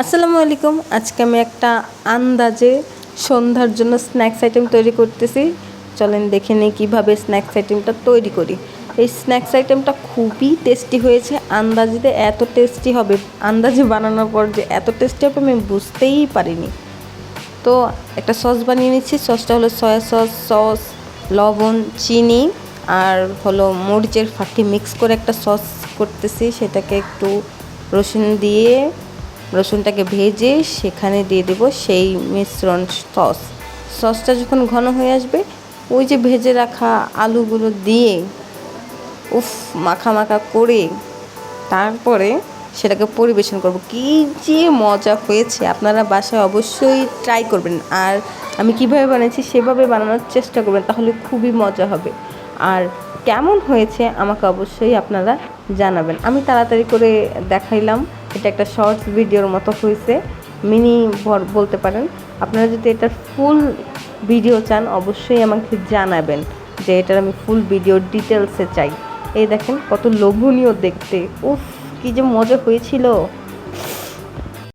আসসালামু আলাইকুম। আজকে আমি একটা আন্দাজে সন্ধ্যার জন্য স্ন্যাক্স আইটেম তৈরি করতেছি। চলেন দেখে নিই কীভাবে স্ন্যাক্স আইটেমটা তৈরি করি। এই স্ন্যাক্স আইটেমটা খুবই টেস্টি হয়েছে। আন্দাজে এত টেস্টি হবে, আন্দাজে বানানোর পর যে এত টেস্টি হবে আমি বুঝতেই পারিনি। তো একটা সস বানিয়ে নিচ্ছি। সসটা হলো সয়া সস সস, লবণ, চিনি আর হলো মরিচের ফাঁকি মিক্স করে একটা সস করতেছি। সেটাকে একটু রসুন দিয়ে রসুনটাকে ভেজে সেখানে দিয়ে দেব সেই মিশ্রণ সস। সসটা যখন ঘন হয়ে আসবে, ওই যে ভেজে রাখা আলুগুলো দিয়ে উফ, মাখা মাখা করে তারপরে সেটাকে পরিবেশন করব। কী যে মজা হয়েছে, আপনারা বাসায় অবশ্যই ট্রাই করবেন। আর আমি কীভাবে বানিয়েছি সেভাবে বানানোর চেষ্টা করবেন, তাহলে খুবই মজা হবে। আর কেমন হয়েছে আমাকে অবশ্যই আপনারা জানাবেন। আমি তাড়াতাড়ি করে দেখাইলাম। এটা একটা শর্টস ভিডিওর মতো হয়েছে মিনি বলতে পারেন। আপনারা যদি এটার ফুল ভিডিও চান, অবশ্যই আমাকে জানাবেন যে এটার আমি ফুল ভিডিও ডিটেলসে চাই। এই দেখেন কত লোভনীয় দেখতে। উফ, কি যে মজা হয়েছিল।